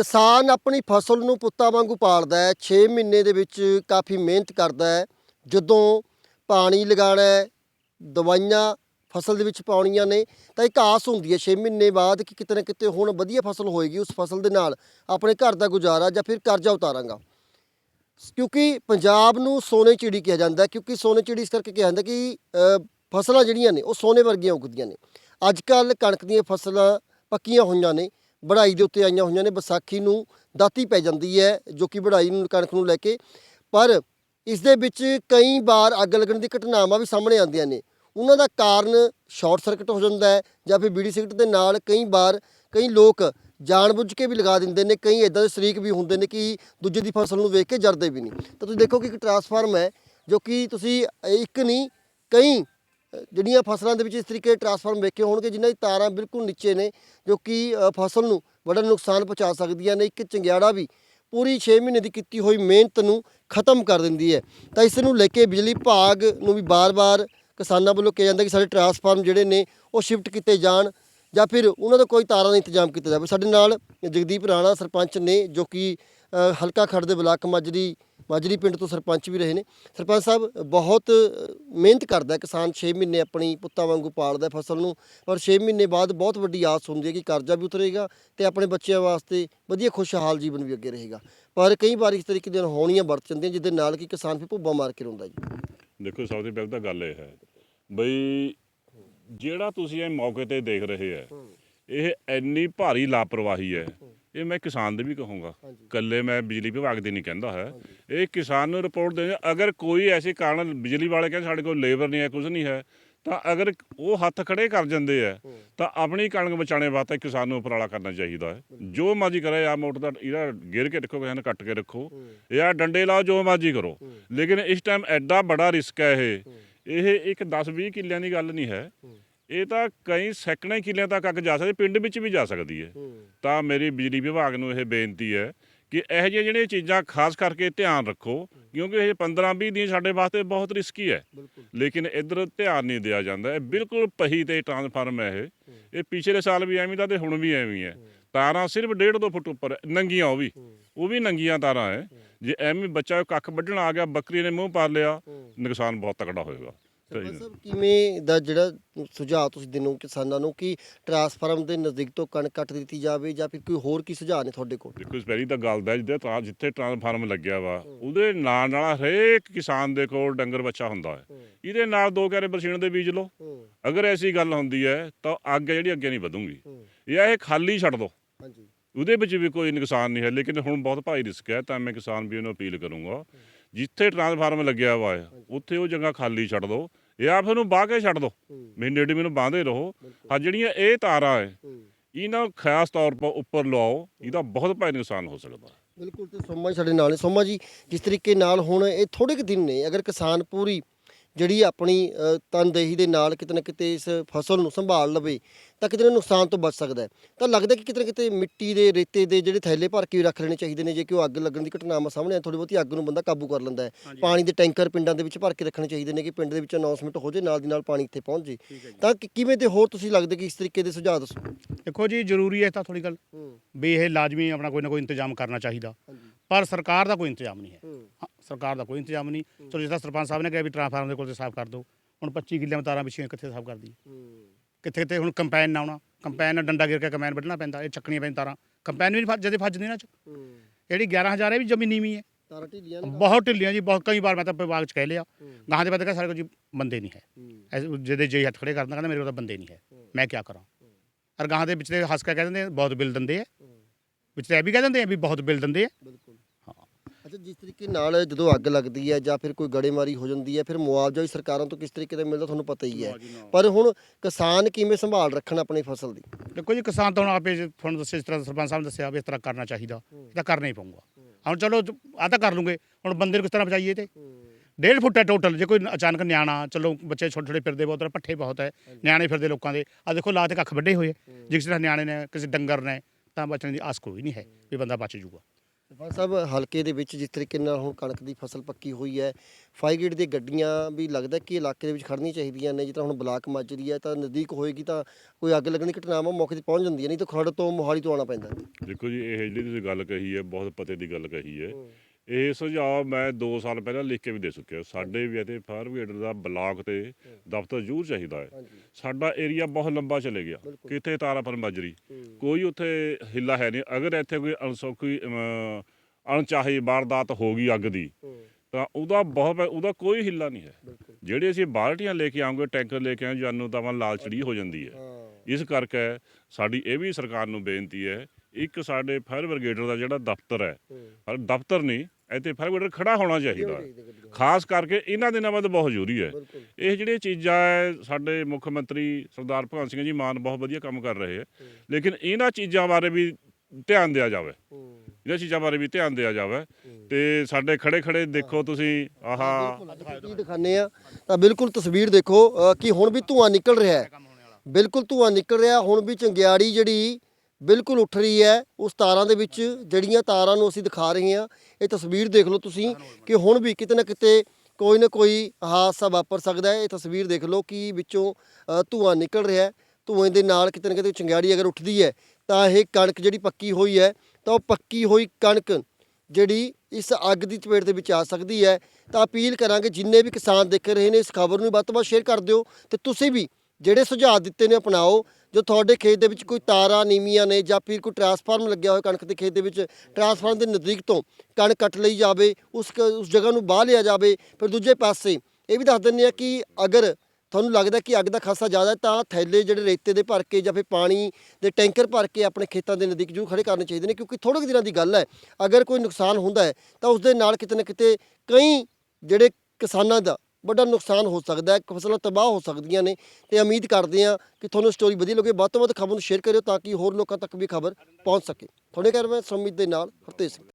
ਕਿਸਾਨ ਆਪਣੀ ਫਸਲ ਨੂੰ ਪੁੱਤਾਂ ਵਾਂਗੂ ਪਾਲਦਾ ਹੈ 6 ਮਹੀਨੇ ਦੇ ਵਿੱਚ ਕਾਫੀ ਮਿਹਨਤ ਕਰਦਾ ਹੈ, ਜਦੋਂ ਪਾਣੀ ਲਗਾਉਣਾ ਹੈ, ਦਵਾਈਆਂ ਫਸਲ ਦੇ ਵਿੱਚ ਪਾਉਣੀਆਂ ਨੇ, ਤਾਂ ਇੱਕ ਆਸ ਹੁੰਦੀ ਹੈ 6 ਮਹੀਨੇ ਬਾਅਦ ਕਿ ਕਿਤੇ ਨਾ ਕਿਤੇ ਹੁਣ ਵਧੀਆ ਫਸਲ ਹੋਏਗੀ ਉਸ ਫਸਲ ਦੇ ਨਾਲ, ਆਪਣੇ ਘਰ ਦਾ ਗੁਜ਼ਾਰਾ ਜਾਂ ਫਿਰ ਕਰਜ਼ਾ ਉਤਾਰਾਂਗਾ। ਕਿਉਂਕਿ ਪੰਜਾਬ ਨੂੰ ਸੋਨੇ ਚਿੜੀ ਕਿਹਾ ਜਾਂਦਾ ਕਿਉਂਕਿ ਸੋਨੇ ਚਿੜੀ ਇਸ ਕਰਕੇ ਕਿਹਾ ਜਾਂਦਾ ਕਿ ਫਸਲਾਂ ਜਿਹੜੀਆਂ ਨੇ ਉਹ ਸੋਨੇ ਵਰਗੀਆਂ ਉੱਗਦੀਆਂ ਨੇ। ਅੱਜ ਕੱਲ ਕਣਕ ਦੀਆਂ ਫਸਲਾਂ ਪੱਕੀਆਂ ਹੋਈਆਂ ਨੇ ਵਢਾਈ ਦੇ ਉੱਤੇ ਆਈਆਂ ਹੋਈਆਂ ਨੇ, ਵਿਸਾਖੀ ਨੂੰ ਦਾਤੀ ਪੈ ਜਾਂਦੀ ਹੈ, ਜੋ ਕਿ ਵਢਾਈ ਨੂੰ, ਕਣਕ ਨੂੰ ਲੈ ਕੇ। ਪਰ ਇਸ ਦੇ ਵਿੱਚ ਕਈ ਵਾਰ ਅੱਗ ਲੱਗਣ ਦੀ ਘਟਨਾਵਾਂ ਵੀ ਸਾਹਮਣੇ ਆਉਂਦੀਆਂ ਨੇ। ਉਹਨਾਂ ਦਾ ਕਾਰਨ ਸ਼ਾਰਟ ਸਰਕਟ ਹੋ ਜਾਂਦਾ ਹੈ ਜਾਂ ਫਿਰ ਬੀੜੀ ਸਿਗਰਟ ਦੇ ਨਾਲ ਕਈ ਵਾਰ ਕਈ ਲੋਕ ਜਾਣਬੁੱਝ ਕੇ ਵੀ ਲਗਾ ਦਿੰਦੇ ਨੇ, ਕਈ ਇਦਾਂ ਦੇ ਸ਼ਰੀਕ ਵੀ ਹੁੰਦੇ ਨੇ ਕਿ ਦੂਜੇ ਦੀ ਫਸਲ ਨੂੰ ਵੇਖ ਕੇ ਜਰਦੇ ਵੀ ਨਹੀਂ। ਤਾਂ ਤੁਸੀਂ ਦੇਖੋ ਕਿ ਇੱਕ ਟਰਾਂਸਫਾਰਮ ਹੈ, ਜੋ ਕਿ ਤੁਸੀਂ ਇੱਕ ਨਹੀਂ, ਕਈ ਜਿਹੜੀਆਂ ਫਸਲਾਂ ਦੇ ਵਿੱਚ ਇਸ ਤਰੀਕੇ ਦੇ ਟਰਾਂਸਫਾਰਮ ਵੇਖੇ ਹੋਣਗੇ, ਜਿਨ੍ਹਾਂ ਦੀ ਤਾਰਾਂ ਬਿਲਕੁਲ ਨੀਚੇ ਨੇ, ਜੋ ਕਿ ਫਸਲ ਨੂੰ ਬੜਾ ਨੁਕਸਾਨ ਪਹੁੰਚਾ ਸਕਦੀਆਂ ਨੇ। ਇੱਕ ਚੰਗਿਆੜਾ ਵੀ ਪੂਰੀ 6 ਮਹੀਨੇ ਦੀ ਕੀਤੀ ਹੋਈ ਮਿਹਨਤ ਨੂੰ ਖਤਮ ਕਰ ਦਿੰਦੀ ਹੈ। ਤਾਂ ਇਸ ਨੂੰ ਲੈ ਕੇ ਬਿਜਲੀ ਵਿਭਾਗ ਨੂੰ ਵੀ ਬਾਰ-ਬਾਰ ਕਿਸਾਨਾਂ ਵੱਲੋਂ ਕਿਹਾ ਜਾਂਦਾ ਕਿ ਸਾਡੇ ਟਰਾਂਸਫਾਰਮ ਜਿਹੜੇ ਨੇ, ਉਹ ਸ਼ਿਫਟ ਕੀਤੇ ਜਾਣ ਜਾਂ ਫਿਰ ਉਹਨਾਂ ਦਾ ਕੋਈ ਤਾਰਾਂ ਦਾ ਇੰਤਜ਼ਾਮ ਕੀਤਾ ਜਾਵੇ। ਸਾਡੇ ਨਾਲ ਜਗਦੀਪ ਰਾਣਾ ਸਰਪੰਚ ਨੇ, ਜੋ ਕਿ ਹਲਕਾ ਖੜ ਦੇ ਬਲਾਕ ਮਾਜਰੀ ਮਾਜਰੀ ਪਿੰਡ ਤੋਂ ਸਰਪੰਚ ਵੀ ਰਹੇ ਨੇ। ਸਰਪੰਚ ਸਾਹਿਬ, ਬਹੁਤ ਮਿਹਨਤ ਕਰਦਾ ਕਿਸਾਨ 6 ਮਹੀਨੇ ਆਪਣੀ ਪੁੱਤਾਂ ਵਾਂਗੂ ਪਾਲਦਾ ਫਸਲ ਨੂੰ। ਪਰ 6 ਮਹੀਨੇ ਬਾਅਦ ਬਹੁਤ ਵੱਡੀ ਆਸ ਹੁੰਦੀ ਹੈ ਕਿ ਕਰਜ਼ਾ ਵੀ ਉਤਰੇਗਾ ਤੇ ਆਪਣੇ ਬੱਚਿਆਂ ਵਾਸਤੇ ਵਧੀਆ ਖੁਸ਼ਹਾਲ ਜੀਵਨ ਵੀ ਅੱਗੇ ਰਹੇਗਾ। ਪਰ ਕਈ ਵਾਰ ਇਸ ਤਰੀਕੇ ਦੀਆਂ ਹੋਣੀਆਂ ਵਰਤ ਜਾਂਦੀਆਂ ਜਿਹਦੇ ਨਾਲ ਕਿ ਕਿਸਾਨ ਫਿਰ ਭੁੱਬਾ ਮਾਰ ਕੇ ਰੋਂਦਾ ਜੀ। ਦੇਖੋ, ਸਭ ਤੋਂ ਪਹਿਲਾਂ ਤਾਂ ਗੱਲ ਇਹ ਹੈ ਬਈ ਜਿਹੜਾ ਤੁਸੀਂ ਇਹ ਮੌਕੇ ਤੇ ਦੇਖ ਰਹੇ ਹੈ, ਇਹ ਇੰਨੀ ਭਾਰੀ ਲਾਪਰਵਾਹੀ ਹੈ ਇਹ ਮੈਂ ਕਿਸਾਨ ਦੇ ਵੀ ਕਹੂੰਗਾ। ਕੱਲੇ ਮੈਂ ਬਿਜਲੀ ਵਿਭਾਗ ਦੇ ਨਹੀਂ ਕਹਿੰਦਾ ਹੈ। ਇਹ ਕਿਸਾਨ ਨੂੰ ਰਿਪੋਰਟ ਦੇ ਅਗਰ ਕੋਈ ਐਸੀ ਕਾਰਨ ਬਿਜਲੀ ਵਾਲੇ ਕਹਿੰਦੇ ਸਾਡੇ ਕੋਲ ਲੇਬਰ ਨਹੀਂ ਹੈ ਕੁਝ ਨਹੀਂ ਹੈ ਤਾਂ ਅਗਰ ਉਹ ਹੱਥ ਖੜੇ ਕਰ ਜਾਂਦੇ ਆ ਤਾਂ ਆਪਣੀ ਕਣਕ ਬਚਾਣੇ ਵਾਸਤੇ ਕਿਸਾਨ ਨੂੰ ਉਪਰਾਲਾ ਕਰਨਾ ਚਾਹੀਦਾ ਹੈ। ਜੋ ਮਰਜ਼ੀ ਕਰੇ ਆ ਮੋਟਰ ਦਾ ਇਹਦਾ ਗਿਰ ਕੇ ਰੱਖੋ ਕਿਸੇ ਨੇ ਕੱਟ ਕੇ ਰੱਖੋ ਜਾਂ ਡੰਡੇ ਲਾਓ ਜੋ ਮਰਜ਼ੀ ਕਰੋ। ਲੇਕਿਨ ਇਸ ਟਾਈਮ ਐਡਾ ਬੜਾ ਰਿਸਕ ਹੈ ਇਹ। ਇਹ ਇੱਕ 10-20 ਕਿੱਲਿਆਂ ਦੀ ਗੱਲ ਨਹੀਂ ਹੈ। ਇਹ ਤਾਂ ਕਈ ਸੈਕੜਾਂ ਕਿੱਲਿਆਂ ਤੱਕ ਅੱਗ ਜਾ ਸਕਦੀ ਪਿੰਡ ਵਿੱਚ ਵੀ ਜਾ ਸਕਦੀ ਹੈ। ਤਾਂ ਮੇਰੀ ਬਿਜਲੀ ਵਿਭਾਗ ਨੂੰ ਇਹ ਬੇਨਤੀ ਹੈ ਕਿ ਇਹੋ ਜਿਹੀਆਂ ਜਿਹੜੀਆਂ ਚੀਜ਼ਾਂ ਖਾਸ ਕਰਕੇ ਧਿਆਨ ਰੱਖੋ ਕਿਉਂਕਿ ਇਹ 15-20 ਦਿਨ ਸਾਡੇ ਵਾਸਤੇ ਬਹੁਤ ਰਿਸਕੀ ਹੈ। ਲੇਕਿਨ ਇੱਧਰ ਧਿਆਨ ਨਹੀਂ ਦਿਆ ਜਾਂਦਾ ਇਹ ਬਿਲਕੁਲ ਪਹੀ ਤੇ ਟਰਾਂਸਫਾਰਮ ਹੈ ਇਹ। ਇਹ ਪਿਛਲੇ ਸਾਲ ਵੀ ਐਵੇਂ ਦਾ ਤੇ ਹੁਣ ਵੀ ਐਵੇਂ ਹੀ। ਤਾਰਾਂ ਸਿਰਫ 1.5 ਫੁੱਟ ਉੱਪਰ ਨੰਗੀਆਂ ਉਹ ਵੀ। ਉਹ ਵੀ ਨੰਗੀਆਂ ਤਾਰਾਂ ਹੈ। ਜੇ ਐਵੇਂ ਬੱਚਾ ਕੱਖ ਵੱਢਣ ਆ ਗਿਆ ਬੱਕਰੀ ਨੇ ਮੂੰਹ ਪਾਰ ਲਿਆ ਨੁਕਸਾਨ ਬਹੁਤ ਤਕੜਾ ਹੋਏਗਾ। ਸਰਪੰਚ ਸਾਹਿਬ ਕਿਵੇਂ ਦਾ ਜਿਹੜਾ ਸੁਝਾਅ ਤੁਸੀਂ ਦਿਨੋਂ ਕਿਸਾਨਾਂ ਨੂੰ ਕਿ ਟਰਾਂਸਫਾਰਮ ਦੇ ਨਜ਼ਦੀਕ ਤੋਂ ਕਣਕ ਕੱਟ ਦਿੱਤੀ ਜਾਵੇ ਜਾਂ ਫਿਰ ਕੋਈ ਹੋਰ ਕੀ ਸੁਝਾਅ ਨੇ ਤੁਹਾਡੇ ਕੋਲ? ਦੇਖੋ ਇਸ ਪਹਿਲੀ ਤਾਂ ਗੱਲ ਦਾ ਜਿੱਥੇ ਟਰਾਂ- ਜਿੱਥੇ ਟਰਾਂਸਫਾਰਮ ਲੱਗਿਆ ਵਾ ਉਹਦੇ ਨਾਲ ਨਾਲ ਹਰੇਕ ਕਿਸਾਨ ਦੇ ਕੋਲ ਡੰਗਰ ਬੱਚਾ ਹੁੰਦਾ ਹੈ। ਇਹਦੇ ਨਾਲ ਦੋ ਕਿਆਰੇ ਬਰਸੀਨ ਦੇ ਬੀਜ ਲਓ। ਅਗਰ ਐਸੀ ਗੱਲ ਹੁੰਦੀ ਹੈ ਤਾਂ ਅੱਗ ਜਿਹੜੀ ਅੱਗੇ ਨਹੀਂ ਵਧੂਗੀ। ਜਾਂ ਇਹ ਖਾਲੀ ਛੱਡ ਦਿਓ ਹਾਂਜੀ। ਉਹਦੇ ਵਿੱਚ ਵੀ ਕੋਈ ਨੁਕਸਾਨ ਨਹੀਂ ਹੈ ਲੇਕਿਨ ਹੁਣ ਬਹੁਤ ਭਾਰੀ ਰਿਸਕ ਹੈ ਤਾਂ ਮੈਂ ਕਿਸਾਨ ਵੀ ਨੂੰ ਅਪੀਲ ਕਰੂੰਗਾ ਜਿੱਥੇ ਟਰਾਂਸਫਾਰਮ ਲੱਗਿਆ ਵਾ ਹੈ ਉੱਥੇ ਉਹ ਜਗ੍ਹਾ ਖਾਲੀ ਛੱਡ ਦਿਓ ਜਾਂ ਫਿਰ ਉਹਨੂੰ ਬਾਹ ਕੇ ਛੱਡ ਦਿਓ ਮਹੀਨੇ ਡੇਢ ਮਹੀਨੇ ਬਾਂਦੇ ਰਹੋ। ਆ ਜਿਹੜੀਆਂ ਇਹ ਤਾਰਾਂ ਹੈ। ਇਹਨਾਂ ਖਾਸ ਤੌਰ 'ਤੇ ਉੱਪਰ ਲਵਾਓ ਇਹਦਾ ਬਹੁਤ ਭਾਰੀ ਨੁਕਸਾਨ ਹੋ ਸਕਦਾ। ਹੈ ਬਿਲਕੁਲ ਤੇ ਸੋਮਾ ਜੀ ਸਾਡੇ ਨਾਲ ਨੇ। ਸੋਮਾ ਜੀ ਜਿਸ ਤਰੀਕੇ ਨਾਲ ਹੁਣ ਇਹ ਥੋੜੇ ਕੁ ਦਿਨ ਨੇ ਅਗਰ ਕਿਸਾਨ ਪੂਰੀ ਜਿਹੜੀ ਆਪਣੀ ਤਨਦੇਹੀ ਦੇ ਨਾਲ ਕਿਤੇ ਨਾ ਕਿਤੇ ਇਸ ਫਸਲ ਨੂੰ ਸੰਭਾਲ ਲਵੇ ਤਾਂ ਕਿਤੇ ਨਾ ਨੁਕਸਾਨ ਤੋਂ ਬਚ ਸਕਦਾ ਹੈ। ਤਾਂ ਲੱਗਦਾ ਕਿ ਕਿਤੇ ਨਾ ਕਿਤੇ ਮਿੱਟੀ ਦੇ ਰੇਤੇ ਦੇ ਜਿਹੜੇ ਥੈਲੇ ਭਰ ਕੇ ਵੀ ਰੱਖ ਲੈਣੇ ਚਾਹੀਦੇ ਨੇ ਜੇ ਕਿ ਉਹ ਅੱਗ ਲੱਗਣ ਦੀ ਘਟਨਾਵਾਂ ਸਾਹਮਣੇ ਆ ਥੋੜੀ ਬਹੁਤੀ ਅੱਗ ਨੂੰ ਬੰਦਾ ਕਾਬੂ ਕਰ ਲੈਂਦਾ ਹੈ। ਪਾਣੀ ਦੇ ਟੈਂਕਰ ਪਿੰਡਾਂ ਦੇ ਵਿੱਚ ਭਰ ਕੇ ਰੱਖਣੇ ਚਾਹੀਦੇ ਨੇ ਕਿ ਪਿੰਡ ਦੇ ਵਿੱਚ ਅਨਾਉਂਸਮੈਂਟ ਹੋ ਜੇ ਨਾਲ ਦੀ ਨਾਲ ਪਾਣੀ ਇੱਥੇ ਪਹੁੰਚ ਜੇ। ਤਾਂ ਕਿਵੇਂ ਤੇ ਹੋਰ ਤੁਸੀਂ ਲੱਗਦੇ ਕਿ ਇਸ ਤਰੀਕੇ ਦੇ ਸੁਝਾਅ ਦੱਸੋ? ਦੇਖੋ ਜੀ ਜ਼ਰੂਰੀ ਹੈ ਤਾਂ ਥੋੜੀ ਗੱਲ ਵੀ ਇਹ ਲਾਜ਼ਮੀ ਆਪਣਾ ਕੋਈ ਨਾ ਕੋਈ ਇੰਤਜ਼ਾਮ ਕਰਨਾ ਚਾਹੀਦਾ। ਪਰ ਸਰਕਾਰ ਦਾ ਕੋਈ ਇੰਤਜ਼ਾਮ ਨਹੀਂ ਹਾਂ, ਸਰਕਾਰ ਦਾ ਕੋਈ ਇੰਤਜ਼ਾਮ ਨਹੀਂ। ਚਲੋ ਜਿੱਦਾਂ ਸਰਪੰਚ ਸਾਹਿਬ ਨੇ ਕਿਹਾ ਵੀ ਟ੍ਰਾਂਸਫਾਰਮ ਦੇ ਕੋਲ ਤੇ ਸਾਫ਼ ਕਰ ਦਿਓ। ਹੁਣ 25 ਕਿੱਲਿਆਂ ਵਿੱਚ ਤਾਰਾਂ ਵਿਛੀਆਂ ਕਿੱਥੇ ਸਾਫ਼ ਕਰਦੀ ਕਿੱਥੇ ਕਿਤੇ ਹੁਣ ਕੰਪੈਨ ਨਾ ਆਉਣਾ। ਕੰਪੈਨ ਨਾਲ ਡੰਡਾ ਗਿਰ ਕੇ ਕੰਪੈਨ ਵੱਢਣਾ ਪੈਂਦਾ। ਇਹ ਚੱਕਣੀਆਂ ਪੈਂਦੀਆਂ ਤਾਰਾਂ। ਕੰਪੈਨ ਵੀ ਜਦੇ ਫੱਜਦੀ ਨਾ ਚ। ਜਿਹੜੀ 11000 ਹੈ ਵੀ ਜ਼ਮੀਨ ਨੀਵੀਂ ਹੈ। ਤਾਰਾ ਢਿੱਲੀਆਂ ਬਹੁਤ ਢਿੱਲੀਆਂ ਜੀ ਬਹੁਤ ਕਈ ਵਾਰ ਮੈਂ ਤਾਂ ਵਿਭਾਗ ਚ ਕਹਿ ਲਿਆ। ਗਾਹਾਂ ਦੇ ਬਾਅਦ ਕਹਿੰਦਾ ਸਾਡੇ ਕੋਲ ਜੀ ਬੰਦੇ ਨਹੀਂ ਹੈ। ਜਿਹਦੇ ਜੇ ਹੱਥ ਖੜੇ ਕਰਦਾ ਕਹਿੰਦਾ ਮੇਰੇ ਕੋਲ ਤਾਂ ਬੰਦੇ ਨਹੀਂ ਹੈ। ਮੈਂ ਕੀ ਕਰਾਂ? ਔਰ ਗਾਹਾਂ ਦੇ ਵਿੱਚ ਤੇ ਹੱਸ ਕੇ ਕਹਿ ਦਿੰਦੇ ਬਹੁਤ ਬਿੱਲ ਦਿੰਦੇ ਆ। ਵਿੱਚ ਤੇ ਇਹ ਵੀ ਕਹਿ ਦਿੰਦੇ ਆ ਵੀ ਬਹੁਤ ਬਿੱਲ ਦਿੰਦੇ ਆ। ਅੱਛਾ ਜਿਸ ਤਰੀਕੇ ਨਾਲ ਜਦੋਂ ਅੱਗ ਲੱਗਦੀ ਹੈ ਜਾਂ ਫਿਰ ਕੋਈ ਗੜੇਮਾਰੀ ਹੋ ਜਾਂਦੀ ਹੈ ਫਿਰ ਮੁਆਵਜ਼ਾ ਵੀ ਸਰਕਾਰਾਂ ਤੋਂ ਕਿਸ ਤਰੀਕੇ ਦਾ ਮਿਲਦਾ ਤੁਹਾਨੂੰ ਪਤਾ ਹੀ ਹੈ। ਪਰ ਹੁਣ ਕਿਸਾਨ ਕਿਵੇਂ ਸੰਭਾਲ ਰੱਖਣ ਆਪਣੀ ਫਸਲ ਦੀ? ਦੇਖੋ ਜੀ ਕਿਸਾਨ ਤਾਂ ਹੁਣ ਆਪੇ ਤੁਹਾਨੂੰ ਦੱਸਿਆ ਇਸ ਤਰ੍ਹਾਂ ਸਰਪੰਚ ਸਾਹਿਬ ਨੇ ਦੱਸਿਆ ਵੀ ਇਸ ਤਰ੍ਹਾਂ ਕਰਨਾ ਚਾਹੀਦਾ। ਇਹ ਤਾਂ ਕਰਨਾ ਹੀ ਪਊਗਾ। ਹੁਣ ਚਲੋ ਆ ਤਾਂ ਕਰ ਲੂੰਗੇ। ਹੁਣ ਬੰਦੇ ਨੂੰ ਕਿਸ ਤਰ੍ਹਾਂ ਬਚਾਈਏ ਤੇ? ਡੇਢ ਫੁੱਟ ਹੈ ਟੋਟਲ ਜੇ ਕੋਈ ਅਚਾਨਕ ਨਿਆਣਾ ਚਲੋ ਬੱਚੇ ਛੋਟੇ ਛੋਟੇ ਫਿਰਦੇ ਬਹੁਤ ਪੱਠੇ ਬਹੁਤ ਹੈ ਨਿਆਣੇ ਫਿਰਦੇ ਲੋਕਾਂ ਦੇ। ਆ ਦੇਖੋ ਲਾ ਤੇ ਕੱਖ ਵੱਡੇ ਹੋਏ ਆ। ਜੇ ਕਿਸੇ ਦਾ ਨਿਆਣੇ ਨੇ ਕਿਸੇ ਡੰਗਰ ਨੇ ਤਾਂ ਬਚਣ ਦੀ ਆਸ ਕੋਈ ਨਹੀਂ ਹੈ। ਵੀ ਬੰਦਾ ਬਚ ਜੂਗਾ। ਸਰਪੰਚ ਸਾਹਿਬ ਹਲਕੇ ਦੇ ਵਿੱਚ ਜਿਸ ਤਰੀਕੇ ਨਾਲ ਹੁਣ ਕਣਕ ਦੀ ਫਸਲ ਪੱਕੀ ਹੋਈ ਹੈ ਫਾਈਗੇਟ ਦੀਆਂ ਗੱਡੀਆਂ ਵੀ ਲੱਗਦਾ ਕਿ ਇਲਾਕੇ ਦੇ ਵਿੱਚ ਖੜਨੀਆਂ ਚਾਹੀਦੀਆਂ ਨੇ ਤਰ੍ਹਾਂ ਹੁਣ ਬਲਾਕ ਮਾਜਰੀ ਹੈ ਤਾਂ ਨਜ਼ਦੀਕ ਹੋਏਗੀ ਤਾਂ ਕੋਈ ਅੱਗ ਲੱਗਣੀ ਘਟਨਾਵਾਂ ਮੌਕੇ ਤੇ ਪਹੁੰਚ ਜਾਂਦੀ ਹੈ ਨਹੀਂ ਤਾਂ ਖੜ ਤੋਂ ਮੋਹਾਲੀ ਤੋਂ ਆਉਣਾ ਪੈਂਦਾ ਦੇਖੋ ਜੀ ਇਹ ਜਿਹੜੀ ਤੁਸੀਂ ਗੱਲ ਕਹੀ ਹੈ ਬਹੁਤ ਪਤੇ ਦੀ ਗੱਲ ਕਹੀ ਹੈ। ਇਹ ਸੁਝਾਅ ਮੈਂ 2 ਸਾਲ ਪਹਿਲਾਂ ਲਿਖ ਕੇ ਵੀ ਦੇ ਚੁੱਕਿਆ। ਸਾਡੇ ਵੀ ਅਤੇ ਫਾਇਰ ਬ੍ਰਿਗੇਡ ਦਾ ਬਲਾਕ ਤੇ ਦਫ਼ਤਰ ਜ਼ਰੂਰ ਚਾਹੀਦਾ ਹੈ। ਸਾਡਾ ਏਰੀਆ ਬਹੁਤ ਲੰਬਾ ਚਲੇ ਗਿਆ। ਕਿਤੇ ਤਾਰਾਪੁਰ ਮਾਜਰੀ ਕੋਈ ਉੱਥੇ ਹਿੱਲਾ ਹੈ ਨਹੀਂ। ਅਗਰ ਇੱਥੇ ਕੋਈ ਅਨਸੌਖੀ ਅਣਚਾਹੀ ਵਾਰਦਾਤ ਹੋ ਗਈ ਅੱਗ ਦੀ ਤਾਂ ਉਹਦਾ ਬਹੁਤ ਉਹਦਾ ਕੋਈ ਹਿੱਲਾ ਨਹੀਂ ਹੈ। ਜਿਹੜੇ ਅਸੀਂ ਬਾਲਟੀਆਂ ਲੈ ਕੇ ਆਉਂਗੇ ਟੈਂਕਰ ਲੈ ਕੇ ਆਉਂਗੇ ਜਾਨੂੰ ਤਾਂ ਲਾਲ ਚੜੀ ਹੋ ਜਾਂਦੀ ਹੈ। ਹਾਂ। ਇਸ ਕਰਕੇ ਸਾਡੀ ਇਹ ਵੀ ਸਰਕਾਰ ਨੂੰ ਬੇਨਤੀ ਹੈ ਇੱਕ ਸਾਡੇ ਫਾਇਰ ਬ੍ਰਿਗੇਡਰ ਦਾ ਜਿਹੜਾ ਦਫ਼ਤਰ ਹੈ। ਪਰ ਦਫ਼ਤਰ ਨਹੀਂ ਇੱਥੇ ਫਾਇਰ ਖੜਾ ਹੋਣਾ ਚਾਹੀਦਾ। ਖਾਸ ਕਰਕੇ ਇਹਨਾਂ ਦਿਨਾਂ ਬਾਅਦ ਬਹੁਤ ਜ਼ਰੂਰੀ ਹੈ। ਇਹ ਜਿਹੜੀਆਂ ਚੀਜ਼ਾਂ ਹੈ ਸਾਡੇ ਮੁੱਖ ਮੰਤਰੀ ਸਰਦਾਰ ਭਗਵੰਤ ਸਿੰਘ ਜੀ ਮਾਨ ਬਹੁਤ ਵਧੀਆ ਕੰਮ ਕਰ ਰਹੇ ਹੈ। ਲੇਕਿਨ ਇਹਨਾਂ ਚੀਜ਼ਾਂ ਬਾਰੇ ਵੀ ਧਿਆਨ ਦਿਆ ਜਾਵੇ। ਇਹਨਾਂ ਚੀਜ਼ਾਂ ਬਾਰੇ ਵੀ ਧਿਆਨ ਦਿਆ ਜਾਵੇ। ਤੇ ਸਾਡੇ ਖੜੇ ਖੜੇ ਦੇਖੋ ਤੁਸੀਂ ਆਹਾ। ਕੀ ਦਿਖਾਣੇ ਆ? ਤਾਂ ਬਿਲਕੁਲ ਤਸਵੀਰ ਦੇਖੋ ਕਿ ਹੁਣ ਵੀ ਧੂਆਂ ਨਿਕਲ ਰਿਹਾ ਹੈ। ਬਿਲਕੁਲ ਧੂਆਂ ਨਿਕਲ ਰਿਹਾ ਹੁਣ ਵੀ ਚੰਗਿਆੜੀ ਜਿਹੜੀ ਬਿਲਕੁਲ ਉੱਠ ਰਹੀ ਹੈ। ਉਸ ਤਾਰਾਂ ਦੇ ਵਿੱਚ ਜਿਹੜੀਆਂ ਤਾਰਾਂ ਨੂੰ ਅਸੀਂ ਦਿਖਾ ਰਹੇ ਹਾਂ ਇਹ ਤਸਵੀਰ ਦੇਖ ਲਓ ਤੁਸੀਂ ਕਿ ਹੁਣ ਵੀ ਕਿਤੇ ਨਾ ਕਿਤੇ ਕੋਈ ਨਾ ਕੋਈ ਹਾਦਸਾ ਵਾਪਰ ਸਕਦਾ ਹੈ। ਇਹ ਤਸਵੀਰ ਦੇਖ ਲਓ ਕਿ ਵਿੱਚੋਂ ਅ, ਧੂਆਂ ਨਿਕਲ ਰਿਹਾ ਹੈ। ਧੂਏ ਦੇ ਨਾਲ ਕਿਤੇ ਨਾ ਕਿਤੇ ਚੰਗਿਆੜੀ ਅਗਰ ਉੱਠਦੀ ਹੈ ਤਾਂ ਇਹ ਕਣਕ ਜਿਹੜੀ ਪੱਕੀ ਹੋਈ ਹੈ ਤਾਂ ਉਹ ਪੱਕੀ ਹੋਈ ਕਣਕ ਜਿਹੜੀ ਇਸ ਅੱਗ ਦੀ ਚਪੇਟ ਦੇ ਵਿੱਚ ਆ ਸਕਦੀ ਹੈ। ਤਾਂ ਅਪੀਲ ਕਰਾਂਗੇ ਜਿੰਨੇ ਵੀ ਕਿਸਾਨ ਦੇਖ ਰਹੇ ਨੇ ਇਸ ਖਬਰ ਨੂੰ ਵੱਧ ਤੋਂ ਵੱਧ ਸ਼ੇਅਰ ਕਰ ਦਿਓ ਤੇ ਤੁਸੀਂ ਵੀ ਜਿਹੜੇ ਸੁਝਾਅ ਦਿੱਤੇ ਨੇ ਅਪਣਾਓ, ਜੋ ਤੁਹਾਡੇ ਖੇਤ ਦੇ ਵਿੱਚ ਕੋਈ ਤਾਰਾਂ, ਨੀਵੀਆਂ ਨੇ ਜਾਂ ਫਿਰ ਕੋਈ ਟਰਾਂਸਫਾਰਮ ਲੱਗਿਆ ਹੋਇਆ ਕਣਕ ਦੇ ਖੇਤ ਦੇ ਵਿੱਚ ਟਰਾਂਸਫਾਰਮ ਦੇ ਨਜ਼ਦੀਕ ਤੋਂ ਕਣਕ ਕੱਟ ਲਈ ਜਾਵੇ, ਉਸ ਕ- ਉਸ ਜਗ੍ਹਾ ਨੂੰ ਬਾਹ ਲਿਆ ਜਾਵੇ, ਫਿਰ ਦੂਜੇ ਪਾਸੇ ਇਹ ਵੀ ਦੱਸ ਦਿੰਦੇ ਆ ਕਿ ਅਗਰ ਤੁਹਾਨੂੰ ਲੱਗਦਾ ਕਿ ਅੱਗ ਦਾ ਖਾਸਾ ਜ਼ਿਆਦਾ ਤਾਂ ਥੈਲੇ ਜਿਹੜੇ ਰੇਤੇ ਦੇ ਭਰ ਕੇ ਜਾਂ ਫਿਰ ਪਾਣੀ ਦੇ ਟੈਂਕਰ ਭਰ ਕੇ ਆਪਣੇ ਖੇਤਾਂ ਦੇ ਨਜ਼ਦੀਕ ਜ਼ਰੂਰ ਖੜੇ ਕਰਨੇ ਚਾਹੀਦੇ ਨੇ, ਕਿਉਂਕਿ ਥੋੜ੍ਹੇ ਕੁ ਦਿਨਾਂ ਦੀ ਗੱਲ ਹੈ, ਅਗਰ ਕੋਈ ਨੁਕਸਾਨ ਹੁੰਦਾ ਹੈ, ਤਾਂ ਉਸ ਦੇ ਨਾਲ ਕਿਤੇ ਨਾ ਕਿਤੇ ਕਈ ਜਿਹੜੇ ਕਿਸਾਨਾਂ ਦਾ ਵੱਡਾ ਨੁਕਸਾਨ ਹੋ ਸਕਦਾ ਹੈ, ਫਸਲਾਂ ਤਬਾਹ ਹੋ ਸਕਦੀਆਂ ਨੇ ਤੇ ਉਮੀਦ ਕਰਦੇ ਹਾਂ ਕਿ ਤੁਹਾਨੂੰ ਸਟੋਰੀ ਵਧੀਆ ਲੱਗੇ। ਵੱਧ ਤੋਂ ਵੱਧ ਖਬਰ ਨੂੰ ਸ਼ੇਅਰ ਕਰਿਓ ਤਾਂ ਕਿ ਹੋਰ ਲੋਕਾਂ ਤੱਕ ਵੀ ਖਬਰ ਪਹੁੰਚ ਸਕੇ। ਤੁਹਾਡੇ ਘਰ ਮੈਂ ਸੁਮਿਤ ਦੇ ਨਾਲ ਹਰਤੇਜ ਸਿੰਘ।